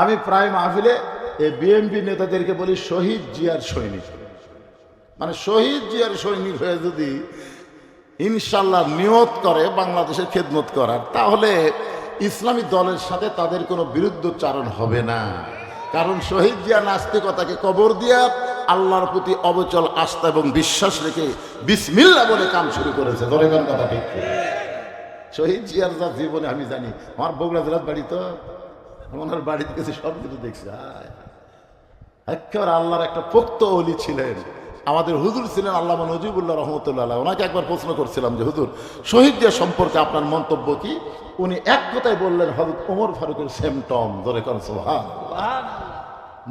আমি প্রায় মাহফিলে এই বিএনপি নেতাদেরকে বলি শহীদ জিয়ার সৈনিক। মানে শহীদ জিয়ার সৈনিক হয়ে যদি ইনশাল্লাহ নিয়ত করে, বাংলাদেশের খেদমত করার, তাহলে ইসলামী দলের সাথে তাদের কোনো বিরুদ্ধচারণ হবে না। কারণ শহীদ জিয়া নাস্তিকতাকে কবর দিয়া আল্লাহর প্রতি অবচল আস্থা এবং বিশ্বাস রেখে বিসমিল্লা বলে কাম শুরু করেছে। কোন কথা ঠিক শহীদ জিয়ার যা জীবনে, আমি জানি, আমার বগুড়া জেলার বাড়ি তো ওনার বাড়িতে গেছে সব কিছু দেখছি। একেবারে আল্লাহর একটা পোক্ত অলি ছিলেন। আমাদের হুজুর ছিলেন আল্লাহ নজিবুল্লাহ রহমতুল্লাহ ওনাকে একবার প্রশ্ন করছিলাম যে, হুজুর শহীদ জিয়া সম্পর্কে আপনার মন্তব্য কি? উনি এক কথায় বললেন হজরত ওমর ফারুকের সেম টম ধরে করেন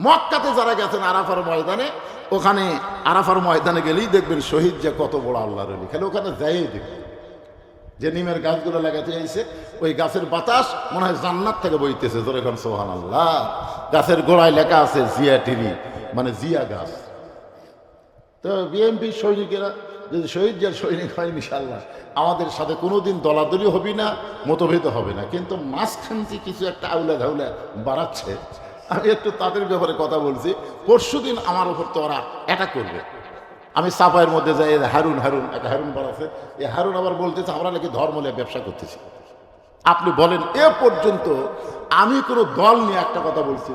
মক্কাতে যারা গেছেন আরাফার ময়দানে, ওখানে আরাফার ময়দানে গেলেই দেখবেন শহীদ যে কত বড় আল্লাহর খালি ওখানে যাই দেখবেন যে নিমের গাছগুলো লাগাতে চাইছে ওই গাছের বাতাস মনে হয় জান্নাত থেকে বইতেছে। খান সোহান আল্লাহ গাছের গোড়ায় লেখা আছে জিয়া টিরি মানে জিয়া গাছ। তো বিএনপি সৈনিকেরা, যদি শহীদ জিয়ার সৈনিক হয় ইনশাল্লাহ আমাদের সাথে কোনোদিন দলাদলি হবে না, মতভেদ হবে না। কিন্তু মাঝখানটি কিছু একটা আউলা ধাউলা বাড়াচ্ছে। আমি একটু তাদের ব্যাপারে কথা বলছি। পরশু দিন আমার উপর তো ওরা অ্যাটাক করবে। আমি সাফাইয়ের মধ্যে যাই হারুন হারুন, একটা হারুন বার আছে। এই হারুন আবার বলতেছে, আমরা নাকি ধর্ম নিয়ে ব্যবসা করতেছি। আপনি বলেন, এ পর্যন্ত আমি কোনো দল নিয়ে একটা কথা বলছি।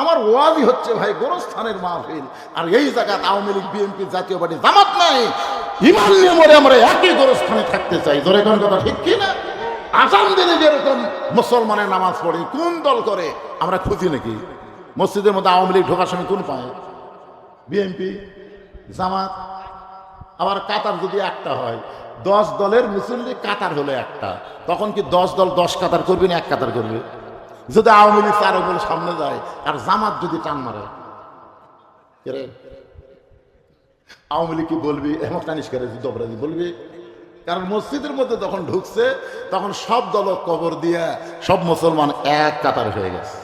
আমার ওয়াজই হচ্ছে ভাই গোরস্থানের মাহফিল, আর এই জায়গায় Awami league, BNP, Jatiya party, Jamaat নাই। ইমান নিয়ে মরে আমরা একই গোরস্থানে থাকতে চাই। ধরে কোন কথা ঠিক কি না আসাম দিনে যেরকম মুসলমানের নামাজ পড়ে, কোন দল করে, আমরা খুঁজি নাকি? মসজিদের মধ্যে আওয়ামী লীগ ঢোকার সময় কোন পায়? বিএনপি? জামাত। আবার কাতার যদি একটা হয়, দশ দলের মুসল্লি কাতার হলো একটা। তখন কি দশ দল দশ কাতার করবে না এক কাতার করবে? যদি আওয়ামী লীগ চারো বলে সামনে যায়, আর জামাত যদি টান মারে আওয়ামী লীগ কি বলবি? এমন টানিস করে বলবি। কারণ মসজিদের মধ্যে যখন ঢুকছে, তখন সব দল কবর দিয়া সব মুসলমান এক কাতার হয়ে গেছে।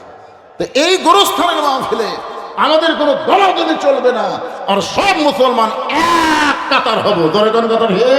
তো এই গোরস্থানের মাহফিলে আমাদের কোনো দলাদলি চলবে না। আর সব মুসলমান এক কাতার হব। দরে কোন কাতার হে